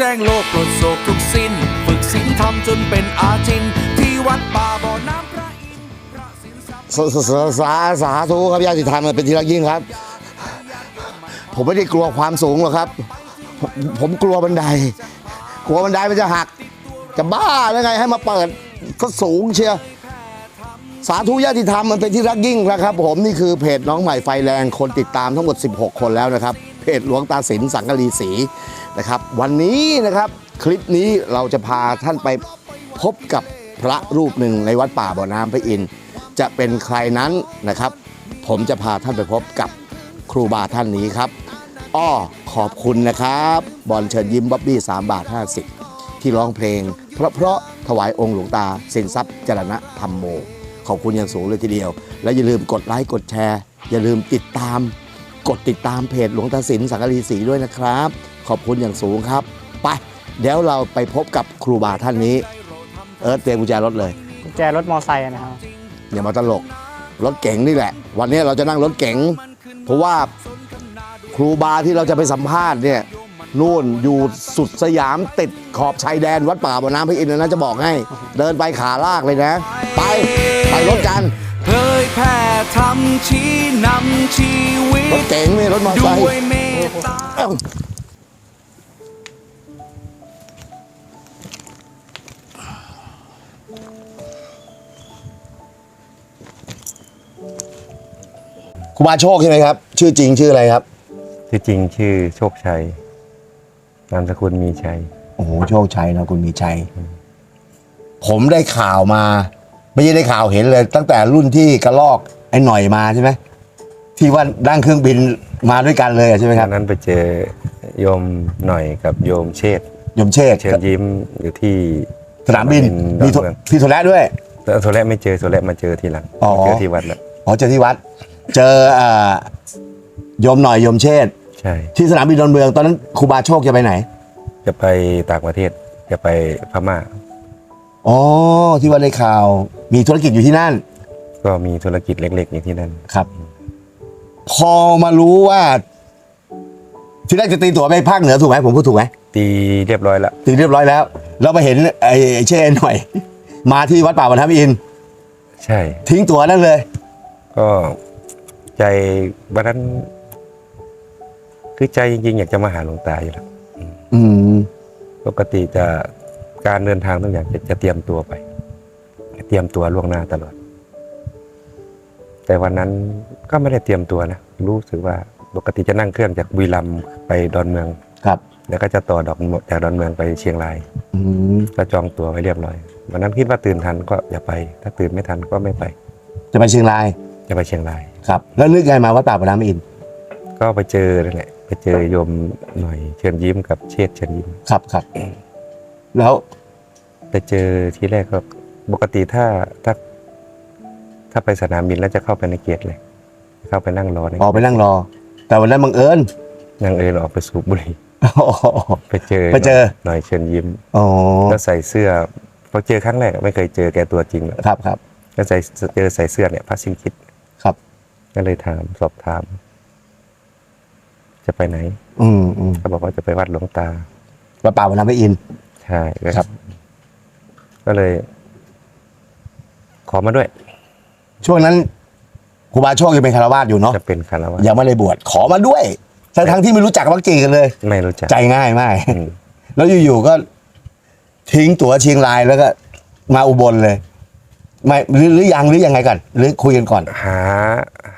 แจ้งโลกปลดโศกทุกสิ้น ฝึกศีลธรรมจนเป็นอาจิน ที่วัดป่าบ่อน้ำพระอินทร์พระสินทรัพย์สสสาสาธุครับญาติธรรมเป็นที่รักยิ่งครับ ผมไม่ได้กลัวความสูงหรอกครับ ผมผมกลัวบันได กลัวบันไดมันจะหัก จะบ้าแล้วไงให้มาเปิดก็สูงเชียวสาธุญาติธรรมมันเป็นที่รักยิ่งนะครับ ผมนี่คือเพจน้องใหม่ไฟแรงคนติดตามทั้งหมด 16 คนแล้วนะครับ จหลวงตาสินสังกะรีศรีนะครับ วันนี้นะครับคลิปนี้เราจะพาท่านไปพบกับพระรูปหนึ่งในวัดป่าบ่อน้ำพระอินทร์จะเป็นใครนั้นนะครับ ผมจะพาท่านไปพบกับครูบาท่านนี้ครับ อ้อขอบคุณนะครับบอลเชิญยิ้มบ๊อบบี้3บาท 50 ที่ร้องเพลง เพราะเพราะถวายองค์หลวงตาสินทรัพย์จรณะธรรมโม ขอบคุณอย่างสูงเลยทีเดียว และอย่าลืมกดไลค์กดแชร์ อย่าลืมติดตาม กดติดตามเพจหลวงตาสินสังกะรีศรีด้วยนะครับ ขอบคุณอย่างสูงครับ ไป เดี๋ยวเราไปพบกับครูบาท่านนี้ เอิร์ธเตรียมกุญแจรถเลยกุญแจรถมอไซค์นะครับอย่ามาตลก รถเก๋งนี่แหละ วันนี้เราจะนั่งรถเก๋งเพราะว่าครูบาที่เราจะไปสัมภาษณ์เนี่ยนู่นอยู่สุดสยามติดขอบชายแดนวัดป่าบ่อน้ำพระอินทร์นะจะบอกให้ เดินไปขาลากเลยนะ ไปไปรถกัน เผยแผ่ธรรมชี้นำชีวิรตถเก๋งนี่รถมอเตอร์ไซค์ ด้วยเมตตา เอ้าครูบาโชคใช่ไหมครับ ชื่อจริงชื่ออะไรครับที่จริงชื่อโชคชัย นามสกุลมีชัย โอ้โหโชคชัยนะคุณมีชัย ผมได้ข่าวมา ไม่ใช่ได้ข่าวเห็นเลย ตั้งแต่รุ่นที่กระลอกไอ้หน่อยมาใช่ไหมที่ว่านั่งเครื่องบินมาด้วยกันเลยอะใช่ไหมคตรัอบนนั้นไปเจอโยมหน่อยกับโยมเชษฐ์ยมเชษฐ์เชิญยิ้มอยู่ที่ สนามบินดอมีนโทเมืองพี่โทรแรกด้วย แต่โซแรกไม่เจอโซแรกมาเจอทีหลังอ๋อ เจอที่วัดแล้วอ๋อเจอที่วัด เจอเอ่อโยมหน่อยโยมเชษฐ์ใช่ ที่สนามบินดอนเมืองตอนนั้นครูบาโชคจะไปไหน จะไปต่างประเทศจะไปพม่า อ๋อที่ว่าได้ข่าวมีธุรกิจอยู่ที่นั่น ก็มีธุรกิจเล็กๆอยู่ที่นั่น ครับ พอมารู้ว่าที่แรกจะตีตั๋วไปภาคเหนือถูกไหมผมพูดถูกไหมตีเรียบร้อยแล้วตีเรียบร้อยแล้ว เราไปเห็นไอ้ไอ้เช่นหน่อย มาที่วัดป่าบรรทับอินทร์ใช่ ทิ้งตั๋วนั่นเลย ก็ใจวันนั้น คือใจจริงๆ อยากจะมาหาหลวงตาอยู่แล้วอืม ปกติจะ การเดินทางต้องอย่างจะจะเตรียมตัวไป เตรียมตัวล่วงหน้าตลอด แต่วันนั้นก็ไม่ได้เตรียมตัวนะรู้สึกว่าปกติจะนั่งเครื่องจากบุรีรัมย์ไปดอนเมืองครับแล้วก็จะต่อดอกจากดอนเมืองไปเชียงรายอืมก็จองตั๋วไว้เรียบร้อยวันนั้นคิดว่าตื่นทันก็อย่าไป ถ้าตื่นไม่ทันก็ไม่ไป จะไปเชียงรายจะไปเชียงรายครับ แล้วนึกไงมาวัดป่าบรรทับอินทร์ก็ไปเจอนั่นแหละไปเจอโยมหน่อยเชิญยิ้มกับเชษฐ์เชิญยิ้มครับครับ แล้วไปเจอทีแรกก็ปกติถ้าถ้า ถ้าไปสนามบินแล้วจะเข้าไปในเกียรติเลย เข้าไปนั่งรอในออกไปนั่งรอ แต่วันนั้นบังเอิญยังเอยออกไปสูบบุหรี่อ๋อ ไปเจอไปเจอ หน่อยเชิญยิ้มอ๋อแล้วใส่เสื้อพอเจอครั้งแรกไม่เคยเจอแกตัวจริงเลยครับครับ แล้วใส่เจอใส่เสื้อเนี่ยพระสิงคิดครับ ก็เลยถามสอบถาม จะไปไหน อืมอืมเขาบอกว่าจะไปวัดหลวงตาวัดป่าบรรทับอินทร์ ใช่ครับ ก็เลย ขอมาด้วย ช่วงนั้นครูบาโชคยังเป็นคารวาสอยู่เนาะจะเป็นคารวะยังไม่ได้บวชขอมาด้วยทั้งทั้งที่ไม่รู้จักมักจีกันเลย ไม่รู้จักใจง่ายมากอืมแล้วอยู่ๆก็ ทิ้งตั๋วเชียงรายแล้วก็ มาอุบลเลย ไม่หรือหรือยังหรือยังไงก่อนหรือคุยกันก่อน หา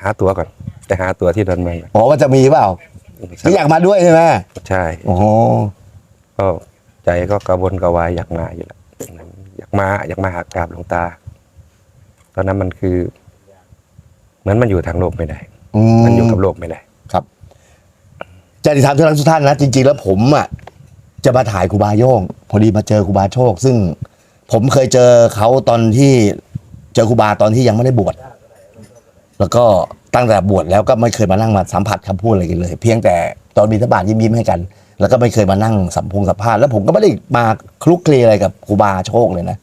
หาตั๋วก่อน แต่หาตั๋วที่ดอนเมืองก่อนอ๋อว่าจะมีเปล่าหรืออยากมาด้วยใช่ไหมใช่โอ้โหก็ ใจก็กระวนกระวายอยากมาอยู่แล้วอยากมาอยากมาหากราบหลวงตา ตอนนั้นมันคือ เหมือนมันอยู่ทางโลกไม่ได้ อืมันอยู่กับโลกไม่ได้ ครับจริธรรมทุกท่านทุกท่านนะจริงๆแล้วผมอะจะมาถ่ายครูบาโย่งพอดีมาเจอครูบาโชค ซึ่งผมเคยเจอเขาตอนที่เจอครูบาตอนที่ยังไม่ได้บวชแล้วก็ตั้งแต่บวชแล้วก็ไม่เคยมานั่งมาสัมผัสคำพูดอะไรกันเลย เพียงแต่ตอนบิณฑบาตยิ้มๆให้กัน แล้วก็ไม่เคยมานั่งสัมพงสัมภาษณ์แล้วผมก็ไม่ได้มาคลุกคลีอะไรกับครูบาโชคเลยนะ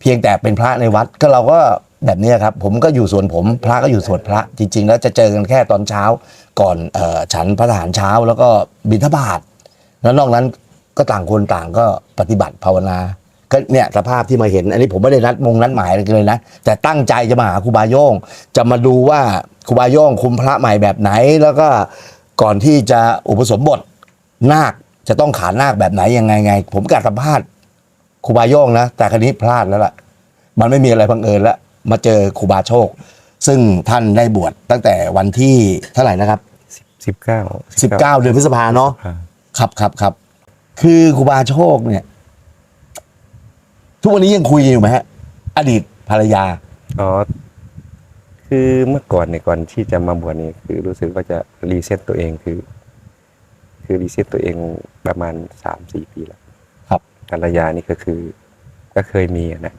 เพียงแต่เป็นพระในวัดก็เราก็แบบนี้ครับ ผมก็อยู่ส่วนผมพระก็อยู่ส่วนพระ จริง ๆ แล้วจะเจอกันแค่ตอนเช้าก่อนฉันพระทหารเช้าแล้วก็บิณฑบาตแล้วนอกนั้นก็ต่างคนต่างก็ปฏิบัติภาวนาก็เนี่ยสภาพที่มาเห็น อันนี้ผมไม่ได้นัดมงนัดหมายกันเลยนะ แต่ตั้งใจจะมาหาครูบาโย่งจะมาดูว่าครูบาโย่งคุมพระใหม่แบบไหน แล้วก็ก่อนที่จะอุปสมบท นาคจะต้องขานนาคแบบไหนยังไงไง ผมกะสัมภาษณ์ครูบาโย่งนะ แต่ครั้นี้พลาดแล้วล่ะ มันไม่มีอะไรบังเอิญแล้วมาเจอครูบาโชค ซึ่งท่านได้บวชตั้งแต่วันที่เท่าไหร่นะครับสิบเก้า19เดือนพฤษภาเนาะครับครับครับ คือครูบาโชคเนี่ย ทุกวันนี้ยังคุยกันอยู่ไหมฮะ อดีตภรรยาอ๋อคือเมื่อก่อนเนี่ยก่อนที่จะมาบวชนี่คือรู้สึกว่าจะรีเซ็ตตัวเองคือ คือรีเซ็ตตัวเองประมาณสามสี่ปีแล้วครับภรรยานี่ก็คือก็เคยมีอะนะ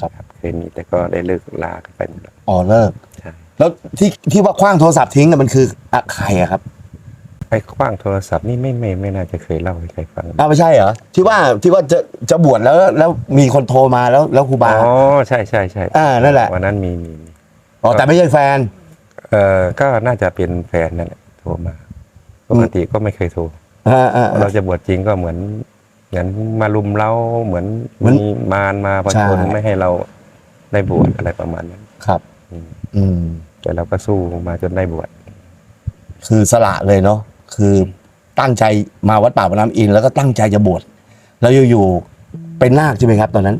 ครับเคยมีแต่ก็ได้เลิกลากันไปหมดแล้วอ๋อเลิกใช่แล้วที่ที่ว่าคว้างโทรศัพท์ทิ้งน่ะมันคืออะใครอะครับไอ้คว้างโทรศัพท์นี่ไม่ไม่ไม่น่าจะเคยเล่าให้ใครฟังอ้าวไม่ใช่เหรอที่ว่าที่ว่าจะจะบวชแล้วแล้วมีคนโทรมาแล้วแล้วครูบาอ๋อใช่ใช่ใช่อ่านั่นแหละวันนั้นมีมีมีอ๋อแต่ไม่ใช่แฟนเออก็น่าจะเป็นแฟนนั่นแหละโทรมา ปกติก็ไม่เคยโทรอ่าอ่าเราจะบวชจริงก็เหมือนเหมือนมาลุมเราเหมือนเหมือนมีมารมาประชนใช่ไม่ให้เราได้บวชอะไรประมาณนั้นครับอืมอืมแต่เราก็สู้มาจนได้บวชคือสละเลยเนาะคือตั้งใจมาวัดป่าพระน้ำอินทร์แล้วก็ตั้งใจจะบวชแล้วอยู่ๆเป็นนาคใช่ไหมครับ ตอนนั้น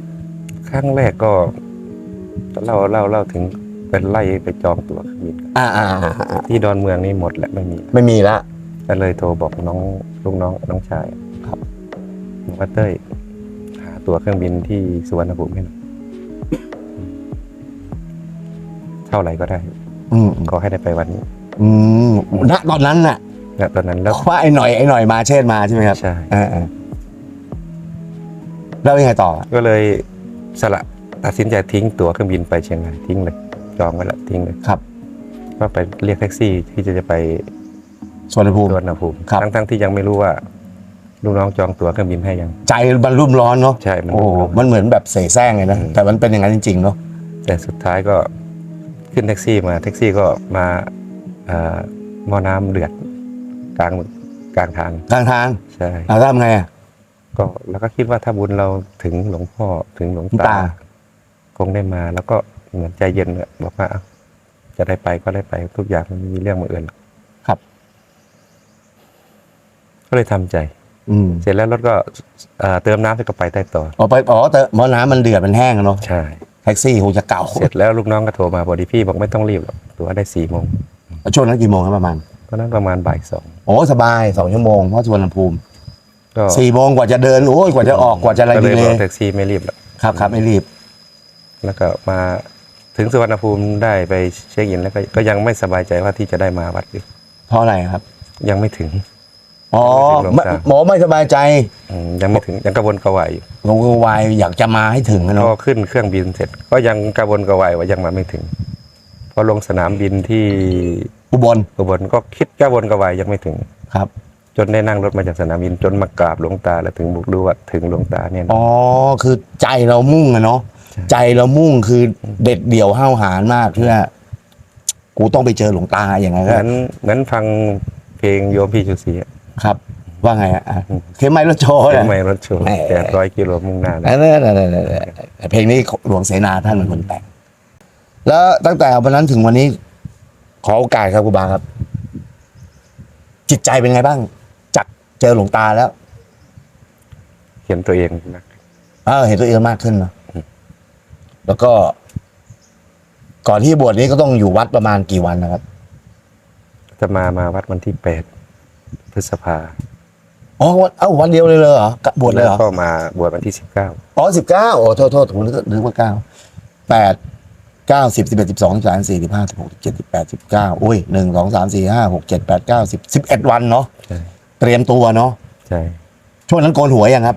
ครั้งแรกก็เล่าเล่าเล่าถึงเป็นไล่ไปจองตั๋วเครื่องบินอ่าอ่าอ่าอ่าที่ดอนเมืองนี่หมดแล้วไม่มี ไม่มีละ ก็เลยโทรบอกน้องลูกน้องน้องชายครับบอกว่าเต้ยหาตั๋วเครื่องบินที่สุวรรณภูมิให้หน่อยเท่าไหร่ก็ได้อืมขอให้ได้ไปวันนี้อืมณตอนนั้นน่ะณตอนนั้นแล้วว่าไอ้หน่อยไอ้หน่อยมาเช่นมาใช่ไหมครับใช่อ่าอ่าแล้วยังไงต่อก็เลยสละตัดสินใจทิ้งตั๋วเครื่องบินไปเชียงรายทิ้งเลยจองไว้แล้วทิ้งเลยครับ ก็ไปเรียกแท็กซี่ที่จะจะไป สวนภูมิสุวรรณภูมิครับ ทั้งทั้งๆที่ยังไม่รู้ว่าลูกน้องจองตั๋วเครื่องบินให้ยัง ใจมันรุ่มร้อนเนาะใช่มันโอ้โหมันเหมือนแบบเสแสร้งเลยนะอืมแต่มันเป็นอย่างนั้นจริงๆเนาะแต่สุดท้ายก็ขึ้นแท็กซี่มาแท็กซี่ก็มาเอ่อหม้อน้ำเดือดกลางกลางทางกลางทางใช่เราทำไงอะ ก็แล้วก็คิดว่าถ้าบุญเราถึงหลวงพ่อถึงหลวงหลวงตาตา คงได้มา แล้วก็เหมือนใจเย็นอะบอกว่าเอ้าจะได้ไปก็ได้ไปทุกอย่างมันไม่มีเรื่องมาเอื่นหรอก ครับ ก็ เลยทำใจ อืมเสร็จแล้วรถก็เอ่อเติมน้ำเสร็จก็ไปได้ต่ออ๋อไปอ๋อแต่หมอน้ำมันเดือดมันแห้งอะเนาะใช่แท็กซี่คงจะเก่าเสร็จแล้วลูกน้องก็โทรมาบอกดีพี่บอกไม่ต้องรีบหรอกตัวได้สี่โมงช่วงนั้นกี่โมงครับประมาณตอนนั้นประมาณบ่ายสองโอ้สบายสองชั่วโมงเพราะสวนภูมิก็สี่โมงกว่าจะเดินโอ้ยกว่าจะออกกว่าจะอะไรก็เลดียเลบอกยแท็กซี่ไม่รีบหรอกครับครับไม่รีบ แล้วก็มาถึงสุวรรณภูมิได้ไปเช็คอินแล้วก็ก็ยังไม่สบายใจว่าที่จะได้มาวัดอีกเพราะอะไรครับ ยังไม่ถึง อ๋อไม่ถึงหลวงตาหมอไม่สบายใจอืมยังไม่ถึงยังกระวนกระวายอยู่หลวงวายอยากจะมาให้ถึงนะพอเนาะขึ้นเครื่องบินเสร็จ ก็ยังกระวนกระวายว่ายังมาไม่ถึงพอลงสนามบินที่อุบลอุบลก็คิดกระวนกระวายยังไม่ถึง ครับจนได้นั่งรถมาจากสนามบินจนมากราบหลวงตาแล้วถึงบุกดูว่าถึงหลวงตาเนี่ยนะ อ๋อคือใจเรามุ่งอะเนาะใช่ ใจเรามุ่งคือเด็ดเดี่ยวห้าวหาญมากเพื่อกูต้องไปเจอหลวงตาอย่างไงเหก็มือนเหมือนฟังเพลงโยมพี่ชูศรีอะ ครับ ว่าไงอะอะเคมไมรถโชว์เห็เนี่นยไหมรถโชว์แหมแปดร้อยกิโลมุ่งหน้านะ นั่นนั่นนั่นนั่นนั่นเพลงนี้หลวงเสนาท่านเป็นคนแต่ง แล้วตั้งแต่วันนั้นถึงวันนี้ ขอโอกาสครับครูบาครับ จิตใจเป็นไงบ้าง จากเจอหลวงตาแล้วเห็นตัวเองนะเออเห็นตัวเองมากขึ้นเนอะแล้วก็ ก่อนที่บวชนี้ก็ต้องอยู่วัดประมาณกี่วันนะครับ จะมามาวัดวันที่แปด พฤษภาอ๋อวันเอ้าวันเดียวเลยเลยเหรอกะบวชเลยเหรอ แวก็มาบวชวันที่สิบเก้าอ๋อสิบเก้าโอ้โทษโทษผมนึกนึกว่าเก้าแปดเก้าสิบสิบเอ็ดสิบสองสิบสามสิบสี่สิบห้าสิบหกสิบเจ็ดสิบแปดสิบเก้าอุ้ยหนึ่งสองสามสี่ห้าหกเจ็ดแปดเก้าสิบสิบเอ็ดวันเนาะใช่เตรียมตัวเนาะใช่ช่วงนั้นโกนหัวยังครับ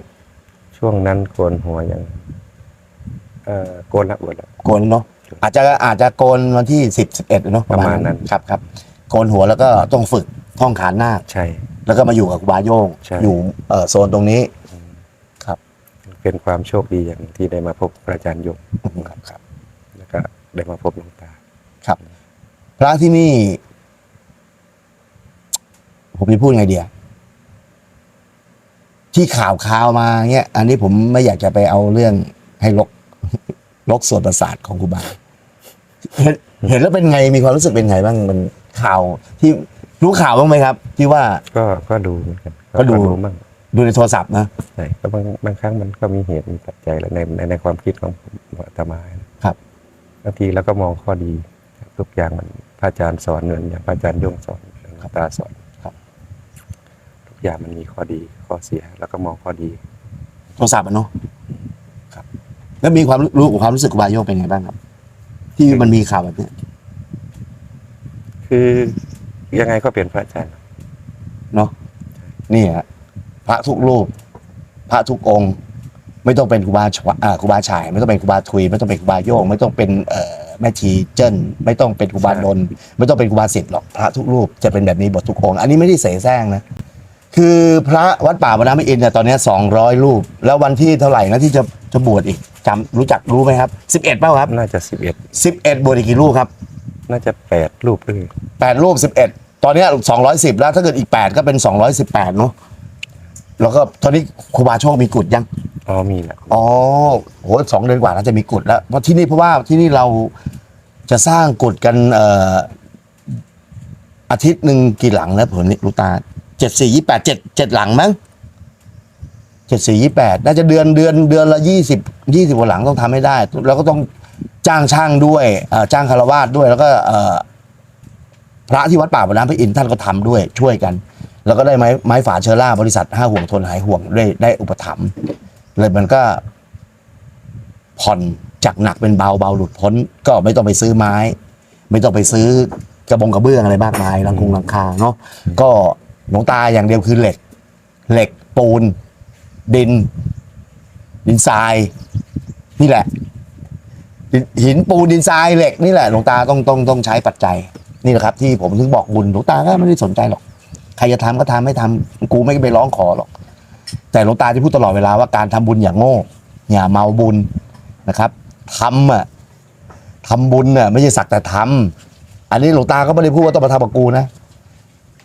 ช่วงนั้นโกนหัวยังเอ่อโกนละบวชละ โกนเนาะอาจจะอาจจะโกนวันที่สิบสิบเอ็ดเนาะประมาณนั้น ครับครับโกนหัวแล้วก็ต้องฝึก ท่องขานนาคใช่ แล้วก็มาอยู่กับครูบาโยงใช่ อยู่เอ่อโซนตรงนี้ ครับ เป็นความโชคดีอย่างหนึ่งที่ได้มาพบพระอาจารย์ยงครับครับ แล้วก็ได้มาพบหลวงตาครับพระที่นี่ ผมจะพูดไงเดียจที่ข่าวข่าวมาเงี้ยอันนี้ผมไม่อยากจะไปเอาเรื่องให้ลก ลกส่วนประสาทของครูบาเห็นเห็นแล้วเป็นไงมีความรู้สึกเป็นไงบ้างมันข่าวที่ รู้ข่าวบ้างไหมครับ ที่ว่า ก็ก็ดูเหมือนกันก็ดู บ้างดูในโทรศัพท์นะใช่ก็บางบางครั้งมันก็มีเหตุมีปัจจัยแหละในในในความคิดของผมอาตมานะครับ บางทีเราก็มองข้อดีทุกอย่างมันพระอาจารย์สอนเหมือนอย่างพระอาจารย์โยงสอนหลวงตาสอนครับ ทุกอย่างมันมีข้อดีข้อเสีย แล้วก็มองข้อดี โทรศัพท์อะเนาะครับ แล้วมีความรู้ความรู้สึกครูบาโยกเป็นไงบ้างครับ ที่มันมีข่าวแบบเนี้ย คือ ยังไงก็เป็นพระอาจารย์ เนาะนี่ฮะพระทุกรูป พระทุกองค์ ไม่ต้องเป็นครูบาชวอ่าครูบาฉาย ไม่ต้องเป็นครูบาทุย ไม่ต้องเป็นครูบาโยง ไม่ต้องเป็นเอ่อแม่ชีเจิ้น ไม่ต้องเป็นครูบาดนไม่ต้องเป็นครูบาสิทธิ์หรอกพระทุกรูปจะเป็นแบบนี้หมดทุกองค์อันนี้ไม่ได้เสแสร้งนะคือพระวัดป่าวนามอินทร์เนี่ยตอนเนี้สองร้อยรูป แล้ววันที่เท่าไหร่นะที่จะจะบวชอีกจำรู้จักรู้ไหมครับสิบเอ็ดเปล่าครับ น่าจะสิบเอ็ดสิบเอ็ดบวชอีกกี่รูปครับ น่าจะแปดรูปด้วยแปดรูปสิบเอ็ดตอนเนี้สองร้อยสิบแล้วถ้าเกิดอีกแปดก็เป็นสองร้อยสิบแปดเนาะแล้วก็ตอนนี้ครูบาโชคมีกุฎยัง อ๋อมีแหละอ๋อโหสองเดือนกว่าแล้วจะมีกุฎแล้วเพราะที่นี่เพราะว่าที่นี่เราจะสร้างกุฎกันเอ่ออาทิตย์หนึ่งกี่หลังนะผมนี่รู้ตาเจ็ดสี่ยี่แปดเจ็ดเจ็ดหลังมั้งเจ็ดสี่ยี่แปดน่าจะเดือนเดือนเดือนละยี่สิบยี่สิบกว่าหลังต้องทำให้ได้ แล้วก็ต้อง จ้างช่างด้วยจ้างคารวาสด้วยแล้วก็พระที่วัดป่าบนน้ำพระอินทร์ท่านก็ทำด้วยช่วยกัน แล้วก็ได้ไม้ไม้ฝาเชอร่าบริษัทห้าห่วงทนหายห่วงได้ได้อุปถัมภ์เลยมันก็ผ่อนจากหนักเป็นเบาเบาหลุดพ้น ก็ไม่ต้องไปซื้อไม้ ไม่ต้องไปซื้อกระบงกระเบื้องอะไรมากมายลังคงลังคาเนาะก็หลวงตาอย่างเดียวคือเหล็ก เหล็กปูน ดิน ดินทราย นี่แหละ หินปูนดินทรายเหล็กนี่แหละหลวงตาต้องต้องต้องใช้ปัจจัยนี่แหละครับ ที่ผมถึงบอกบุญหลวงตาก็ไม่ได้สนใจหรอกใครจะทำก็ทำไม่ทำกูไม่ไปร้องขอหรอก แต่หลวงตาที่พูดตลอดเวลาว่าการทำบุญอย่างโง่อย่าเมาบุญนะครับทำอะทำบุญอะไม่ใช่สักแต่ทำอันนี้หลวงตาก็ไม่ได้พูดว่าต้องมาทำกับกูนะ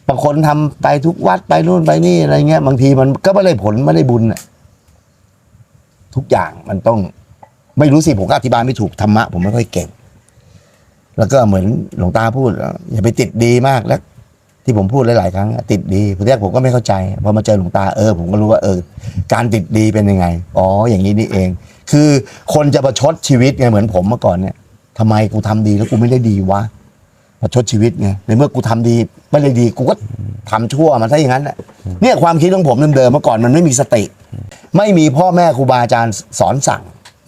บางคนทำไปทุกวัดไปนู่นไปนี่อะไรเงี้ย บางทีมันก็ไม่ได้ผลไม่ได้บุญอะทุกอย่างมันต้อง ไม่รู้สิผมก็อธิบายไม่ถูกธรรมะผมไม่ค่อยเก่ง แล้วก็เหมือนหลวงตาพูดอย่าไปติดดีมากแล้ว ที่ผมพูดหลาย ๆ ครั้งติดดีทีแรกผมก็ไม่เข้าใจพอมาเจอหลวงตาเออ ผมก็รู้ว่าเออ การติดดีเป็นยังไง อ๋อ อย่างนี้นี่เอง คือคนจะประชดชีวิตไงเหมือนผมเมื่อก่อนเนี่ยทำไมกูทำดีแล้วกูไม่ได้ดีวะประชดชีวิตไงในเมื่อกูทำดีไม่ได้ดีกูก็ทำชั่วมาถ้าอย่างนั้นน่ะเนี่ยความคิดของผมเดิมๆเมื่อก่อนมันไม่มีสติ ไม่มีพ่อแม่ครูบาอาจารย์สอนสั่ง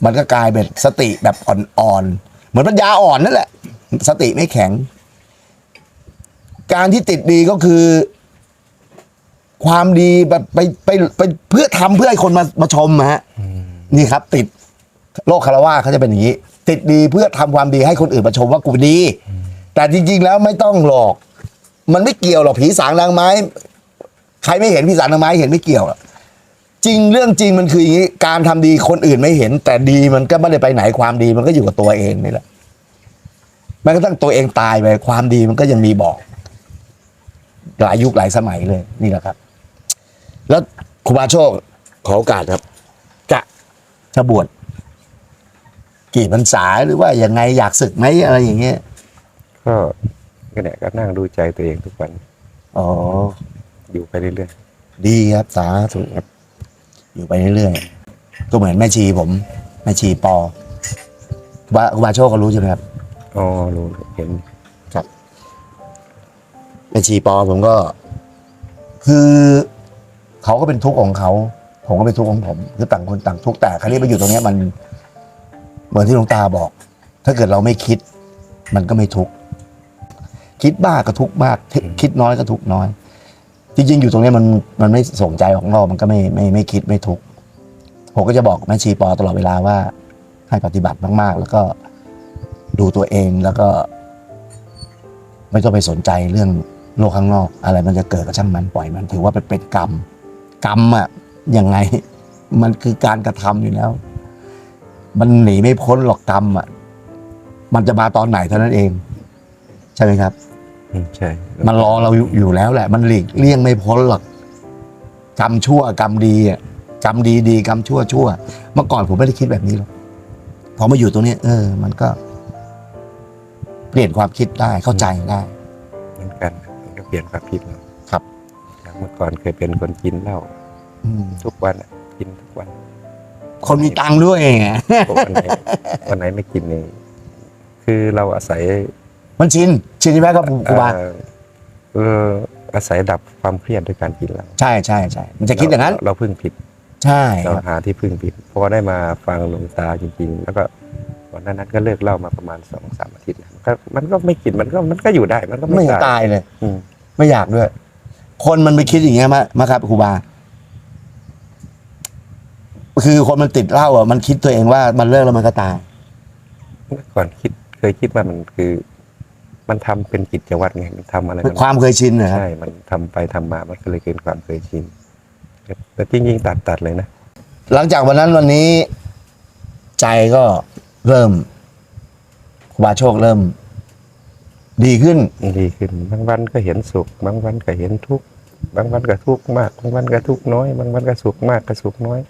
มันก็กลายเป็นสติแบบอ่อนๆ เหมือนปัญญาอ่อนนั่นแหละ สติไม่แข็ง การที่ติดดีก็คือ ความดีแบบไปไปไปเพื่อทำเพื่อให้คนมามาชมอะฮะนี่ครับ ติดโลกคารวะเขาจะเป็นอย่างนี้ ติดดีเพื่อทำความดีให้คนอื่นมาชมว่ากูดี แต่จริง ๆ แล้วไม่ต้องหรอก มันไม่เกี่ยวหรอกผีสางนางไม้ ใครไม่เห็นผีสางนางไม้เห็นไม่เกี่ยวหรอก จริงเรื่องจริงมันคืออย่างนี้ การทำดีคนอื่นไม่เห็น แต่ดีมันก็ไม่ได้ไปไหนความดีมันก็อยู่กับตัวเองนี่แหละแม้กระทั่งตัวเองตายไปความดีมันก็ยังมีบอก หลายยุคหลายสมัยเลยนี่แหละครับ แล้วครูบาโชคขอโอกาสครับ จะจะบวชกี่พรรษาหรือว่ายังไงอยากศึกไหมอะไรอย่างเงี้ยก็ก็เนี่ยก็นั่งดูใจตัวเองทุกวัน อ๋อ อยู่ไปเรื่อยดีครับสาธุครับ อยู่ไปเรื่อยๆก็เหมือนแม่ชีผม แม่ชีปอครูบาครูบาโชคก็รู้ใช่ไหมครับๆอ๋อรู้เห็นครับแม่ชีปอผมก็ คือเขาก็เป็นทุกข์ของเขาผมก็เป็นทุกข์ของผมคือต่างคนต่างทุกข์แต่ครั้นี้มาอยู่ตรงเนี้ยมันเหมือนที่หลวงตาบอก ถ้าเกิดเราไม่คิด มันก็ไม่ทุกข์คิดบ้ากก็ทุกข์มากคิดคิดน้อยก็ทุกข์น้อย จริงๆ อยู่ตรงเนี้ยมันมันไม่ส่งใจของเรา มันก็ไม่ไม่ไม่คิดไม่ทุกข์ผมก็จะบอกแม่ชีปอตลอดเวลาว่าให้ปฏิบัติมาก ๆ แล้วก็ดูตัวเองแล้วก็ ไม่ต้องไปสนใจเรื่องโลกข้างนอก อะไรมันจะเกิดก็ช่างมันปล่อยมันถือว่าเป็นเป็นกรรม กรรมอะยังไง มันคือการกระทำอยู่แล้ว มันหนีไม่พ้นหรอกกรรมอะมันจะมาตอนไหนเท่านั้นเอง ใช่ไหมครับ ใช่มันรอเราอยู่อยู่แล้วแหละ มันหลีกเลี่ยงไม่พ้นหรอกกรรมชั่วกรรมดีอะกรรมดีดีกรรมชั่วชั่ว เมื่อก่อนผมไม่ได้คิดแบบนี้หรอกพอมาอยู่ตรงนี้ เออ มันก็ เปลี่ยนความคิดได้เข้าใจได้เหมือนกันมันก็เปลี่ยนความคิดเราครับจากเมื่อก่อนเคยเป็นคนกินเหล้าอืมทุกวันอะกินทุกวัน คนมีตังค์ด้วยไงวันไหนวันไหนไม่กินนี่คือเราอาศัย มันชินชินใช่ไหมครับครูบาเอ่อเอออาศัยดับความเครียดด้วยการกินเหล้าใช่ใช่ใช่มันจะคิดอย่างนั้น เรเราพึ่งผิดใช่เราครับหาที่พึ่งผิดเพราะว่าได้มาฟังหลวงตาจริง ๆ แล้วก็วันนั้นนัทก็เลิกเหล้ามาประมาณสองสามอาทิตย์นะมันก็มันก็ไม่กินมันก็มันก็อยู่ได้มันก็ไม่ไม่เห็นตายตายเลย อืมไม่อยากด้วย คนมันไปคิดอย่างเงี้ยมามาครับครูบา คือคนมันติดเหล้าอะมันคิดตัวเองว่ามันเลิกแล้วมันก็ตาย เมื่อก่อนคิดเคยคิดว่ามันคือ มันทำเป็นกิจวัตรไงมันทำอะไรเป็นความเคยชินนะครับ ใช่ มันทำไปทำมา มันก็เลยเกินความเคยชินแต่จริงๆตัดตัดเลยนะ หลังจากวันนั้นวันนี้ ใจก็เริ่มครูบาโชคเริ่ม ดีขึ้น ดีขึ้นบางวันก็เห็นสุข บางวันก็เห็นทุกข์บางวันก็ทุกข์มาก บางวันก็ทุกข์น้อย บางวันก็สุขมากก็สุขน้อย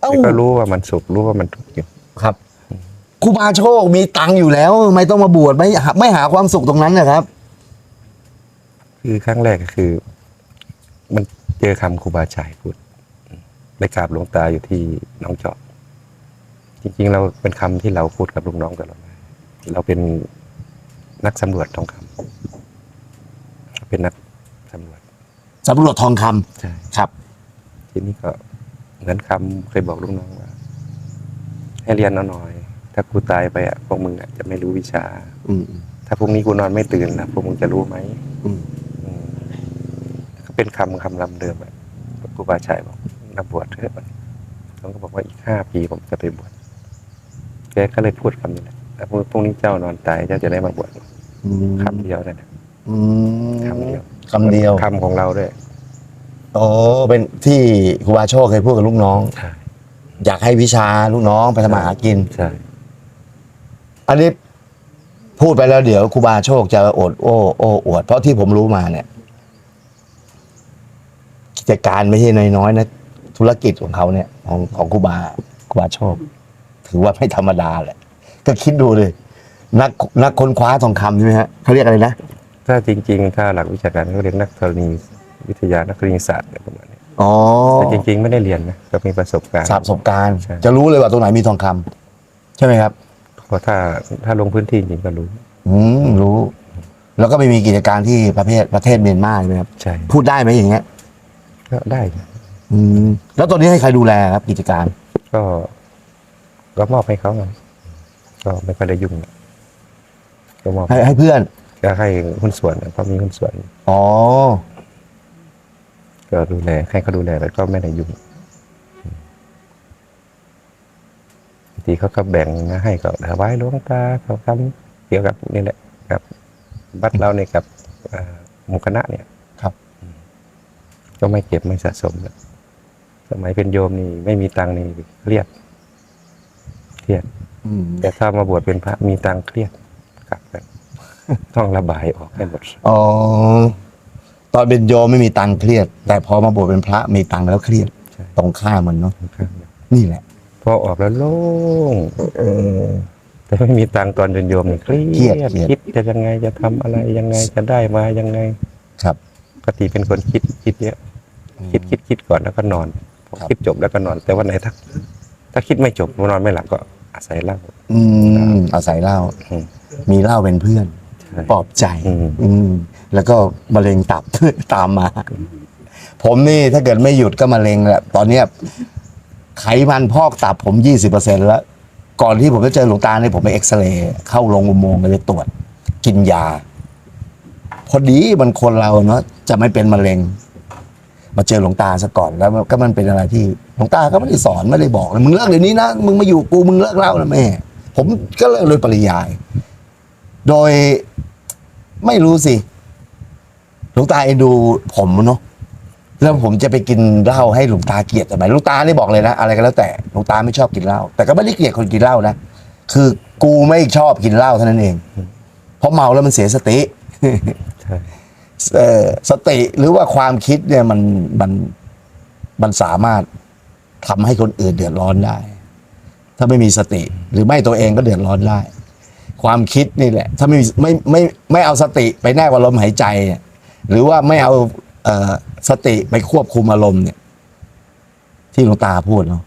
เอ้า แต่ก็รู้ว่ามันสุขรู้ว่ามันทุกข์อยู่ ครับ ครูบาโชคมีตังค์อยู่แล้วทำไม่ต้องมาบวชไม่หาไม่หาความสุขตรงนั้นนะครับ คือครั้งแรกก็คือ มันเจอคำครูบาชัยพูดไปกราบหลวงตาอยู่ที่หน้องจอกจริงๆ เราเป็นคำที่เราพูดกับลูกน้องตลอดมาเราเป็นนักสำรวจทองคำเราเป็นนักสำรวจสำรวจทองคำใช่ครับ ทีนี้ก็เหมือนคำเคยบอกลูกน้องว่า ให้เรียนเอาหน่อย ถ้ากูตายไปอะพวกมึงอะจะไม่รู้วิชา อืมถ้าพรุ่งนี้กูนอนไม่ตื่นนะพวกมึงจะรู้ไหมอืมอืมก็เป็นคำคำลำเดิมอะครูบาชัยบอกนับวชเถอะเขาก็บอกว่าอีกห้าปีผมจะไปบวชแกก็เลยพูดคำนี้แหละแล้วพรุ่งนี้เจ้านอนตายเจ้าจะได้มาบวชอืมคำเดียวนั่นแหละอืมคำเดียวคำเดียวคำของเราด้วยโอ้เป็นที่ครูบาโชคเคยพูดกับลูกน้องใช่อยากให้วิชาลูกน้องไปทำมาหากินใช่ อันนี้พูดไปแล้วเดี๋ยวครูบาโชคจะอดโอ้โอ้อวด เพราะที่ผมรู้มาเนี่ย กิจการไม่ใช่น้อยๆนะธุรกิจของเขาเนี่ย ของของครูบาครูบาโชค ถือว่าไม่ธรรมดาแหละ ก็คิดดูเลย นักนักค้นคว้าทองคำใช่ไหมฮะเขาเรียกอะไรนะถ้าจริง ๆ ถ้าหลักวิชาการเขาเรียนนักธรณีวิทยานักธรณีศาสตร์อะไรประมาณนี้อ๋อแต่จริง ๆ ไม่ได้เรียนนะก็มีประสบการณ์สาประสบการณ์ใช่จะรู้เลยว่าตรงไหนมีทองคำใช่ไหมครับ เพราะถ้าถ้าลงพื้นที่จริงก็รู้ อืมรู้ แล้วก็ไม่มีกิจการที่ประเทศประเทศเมียนมาใช่ไหมครับ ใช่ พูดได้ไหมอย่างเงี้ย ก็ได้นะอืม แล้วตอนนี้ให้ใครดูแลครับ กิจการ ก็ก็มอบให้เขาไงก็ไม่ค่อยได้ยุ่งนะก็มอบให้ให้เพื่อนก็ให้หุ้นส่วนเขามีหุ้นส่วน อ๋อ ก็ดูแลให้เขาดูแลแล้วก็ไม่ได้ยุ่งบาง ทีเขาก็แบ่งมาให้ก็ถวายหลวงตาเขาทำเกี่ยวกับนี่แหละกับบัตรเราเนี่ยกับเอ่อหมู่คณะเนี่ยครับ ก็ไม่เก็บไม่สะสมแล้วสมัยเป็นโยมนี่ไม่มีตังค์นี่เครียดเครียดอืมแต่ถ้ามาบวชเป็นพระมีตังค์เครียดกลับกันต้องระบายออกให้หมดอ๋อตอนเป็นโยมไม่มีตังค์เครียด แต่พอมาบวชเป็นพระมีตังค์แล้วเครียดใช่ตรงข้ามมันเนาะนี่แหละ พอออกแล้วโล่งเออ แต่ไม่มีตังค์ตอนเป็นโยมนี่เครีเครียยดดเครียด คิดจะยังไงจะทำอะไรยังไงจะได้มายังไงครับ ปกติเป็นคนคิดคิดเยอะคิดคิดคิดก่อนแล้วก็นอนพอครับ คิดจบแล้วก็นอน แต่วันไหนถ้าถ้าคิดไม่จบนอนไม่หลับก็อาศัยเหล้า อืมอาศัยเหล้าอืม มีเหล้าเป็นเพื่อนใช่ปลอบใจ อืม อืม แล้วก็มะเร็งตับ ตามมา ผมนี่ถ้าเกิดไม่หยุดก็มะเร็งแหละ ตอนเนี้ย ไขมันพอกตับผมยี่สิบเปอร์เซ็นแล้ว ก่อนที่ผมจะเจอหลวงตาเนี่ยผมไปเอ็กซเรย์เข้าโรงอุโมงค์ไปตรวจ กินยา พอดีมันคนเราเนาะจะไม่เป็นมะเร็ง มาเจอหลวงตาซะก่อนแล้วก็มันเป็นอะไรที่หลวงตาก็ไม่ได้สอนไม่ได้บอกเลยมึงเลิกเดี๋ยวนี้นะมึงมาอยู่กูมึงเลิกเล่านะแม่ ผมก็เลิกโดยปริยาย โดยไม่รู้สิหลวงตาเอ็นดูผมเนาะ แล้วผมจะไปกินเหล้าให้หลวงตาเกลียดทำไมหลวงตาได้บอกเลยนะ อะไรก็แล้วแต่หลวงตาไม่ชอบกินเหล้าแต่ก็ไม่ได้เกลียดคนกินเหล้านะคือกูไม่ชอบกินเหล้าเท่านั้นเอง เพราะเมาแล้วมันเสียสติใช่สติหรือว่าความคิดเนี่ยมันมันมันสามารถทำให้คนอื่นเดือดร้อนได้ ถ้าไม่มีสติ หรือไม่ตัวเองก็เดือดร้อนได้ ความคิดนี่แหละ ถ้าไม่ไม่ไม่ไม่เอาสติไปแนบกับลมหายใจ หรือว่าไม่เอา สติไปควบคุมอารมณ์เนี่ย ที่หลวงตาพูดเนาะ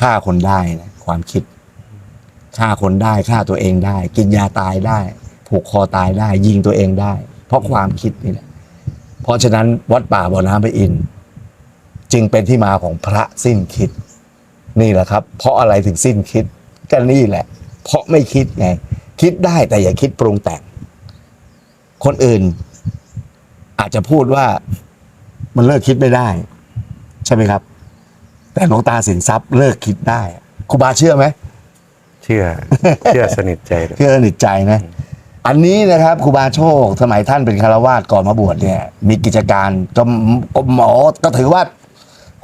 ฆ่าคนได้นะความคิดฆ่าคนได้ฆ่าตัวเองได้ กินยาตายได้ ผูกคอตายได้ ยิงตัวเองได้ เพราะความคิดนี่แหละเพราะฉะนั้นวัดป่าบ่อน้ำพระอินทร์จึงเป็นที่มาของพระสิ้นคิด นี่แหละครับ เพราะอะไรถึงสิ้นคิดก็นี่แหละ เพราะไม่คิดไง คิดได้แต่อย่าคิดปรุงแต่ง คนอื่น อาจจะพูดว่ามันเลิกคิดไม่ได้ ใช่ไหมครับ แต่หลวงตาสินทรัพย์เลิกคิดได้ครูบาเชื่อไหมเชื่อ เชื่อสนิทใจเลยเชื่อสนิทใจนะ อันนี้นะครับครูบาโชคสมัยท่านเป็นคารวาสก่อนมาบวชเนี่ย มีกิจการก็ก็หมอก็ถือว่า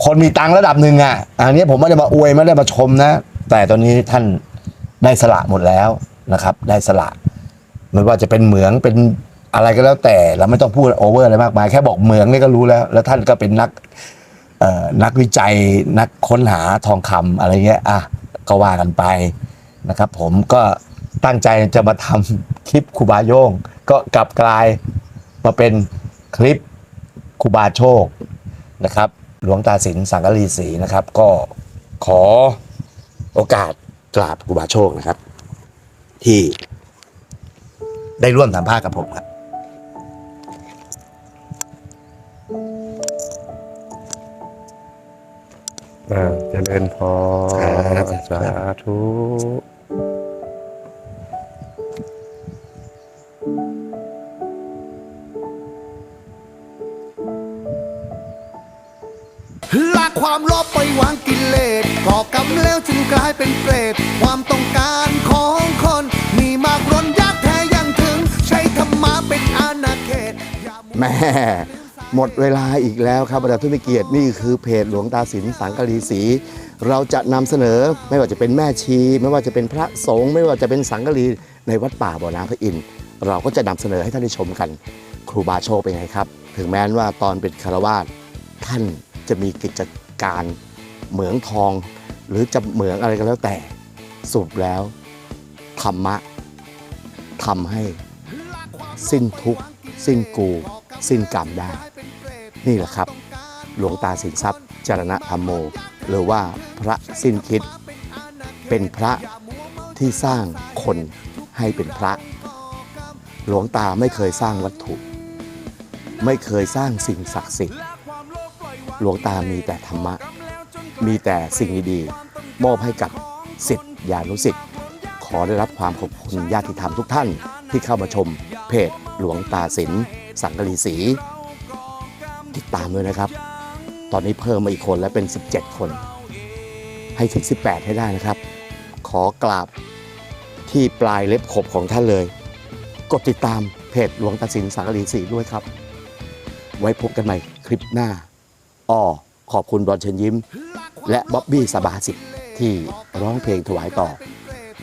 คนมีตังค์ระดับหนึ่งอะ อันนี้ผมไม่ได้มาอวยไม่ได้มาชมนะ แต่ตอนนี้ท่านได้สละหมดแล้วนะครับ ได้สละไม่ว่าจะเป็นเหมืองเป็น อะไรก็แล้วแต่เราไม่ต้องพูดโอเวอร์อะไรมากมาย แค่บอกเหมืองนี่ก็รู้แล้ว แล้วท่านก็เป็นนักนักวิจัยนักค้นหาทองคำอะไรเงี้ยอะก็ว่ากันไปนะครับ ผมก็ตั้งใจจะมาทำคลิปคูบาโย่งก็กลับกลายมาเป็นคลิปคูบาโชคนะครับ หลวงตาสินสังกะรีศรีนะครับ ก็ขอโอกาสกราบคูบาโชคนะครับ ที่ได้ร่วมสัมภาษณ์กับผมครับ อ่าเจริญพรครับสาธุละความโลภไปวางกิเลสก่อกรรมแล้วจึงกลายเป็นเปรตความต้องการของคนมีมากล้นยากแท้ยังถึง ใช้ธรรมะเป็นอาณาเขตอย่ามัวแม่ หมดเวลาอีกแล้วครับบรรดาผู้มีเกียรตินี่คือเพจหลวงตาสินสังกะรีศรีเราจะนำเสนอไม่ว่าจะเป็นแม่ชี ไม่ว่าจะเป็นพระสงฆ์ไม่ว่าจะเป็นสังกะรีในวัดป่าบ่อน้ำพระอินทร์เราก็จะนำเสนอให้ท่านได้ชมกัน ครูบาโชคเป็นไงครับ ถึงแม้ว่าตอนเป็นคารวาสท่านจะมีกิจการเหมืองทอง หรือจะเหมืองอะไรก็แล้วแต่สรุปแล้วธรรมะทำให้สิ้นทุกข์สิ้นกู สิ้นกรรมได้ นี่แหละครับ หลวงตาสินทรัพย์จารณธรรมโม หรือว่าพระสิ้นคิด เป็นพระที่สร้างคนให้เป็นพระ หลวงตาไม่เคยสร้างวัตถุ ไม่เคยสร้างสิ่งศักดิ์สิทธิ์หลวงตามีแต่ธรรมะ มีแต่สิ่งดีๆมอบให้กับสิทธิญานุสิทธิ์ขอได้รับความขอบคุณญาติธรรมทุกท่านที่เข้ามาชมเพจหลวงตาสินสังกะรีศรี ติดตามด้วยนะครับ ตอนนี้เพิ่มมาอีกคนแล้วเป็น 17 คน ให้ถึง 18 ให้ได้นะครับ ขอกราบที่ปลายเล็บขบของท่านเลย กดติดตามเพจหลวงตาสินสังกะรีศรีด้วยครับ ไว้พบกันใหม่คลิปหน้าอ้อขอบคุณบอลเชิญยิ้ม และบ๊อบบี้สบาสิทธิ์ที่ร้องเพลงถวายต่อ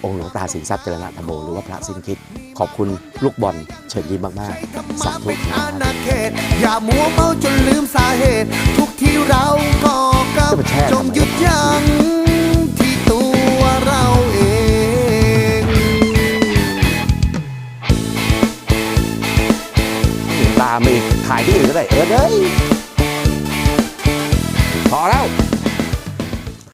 องค์หลวงตาสินทรัพย์เจรณธรรมโมหรือว่าพระสินคิด ขอบคุณลูกบอลเชิญยิ้มมากธรรๆมะสาธุเป็นครัอาบณาเขตอย่ามัวเมาจนลืมสาเหตุ ทุกที่เราก่อกรรมจะมาแช่ทำไมจงหยุดยั้งที่ตัวเราเองตามมาอีกถ่ายที่อื่นก็ได้เออเด้ย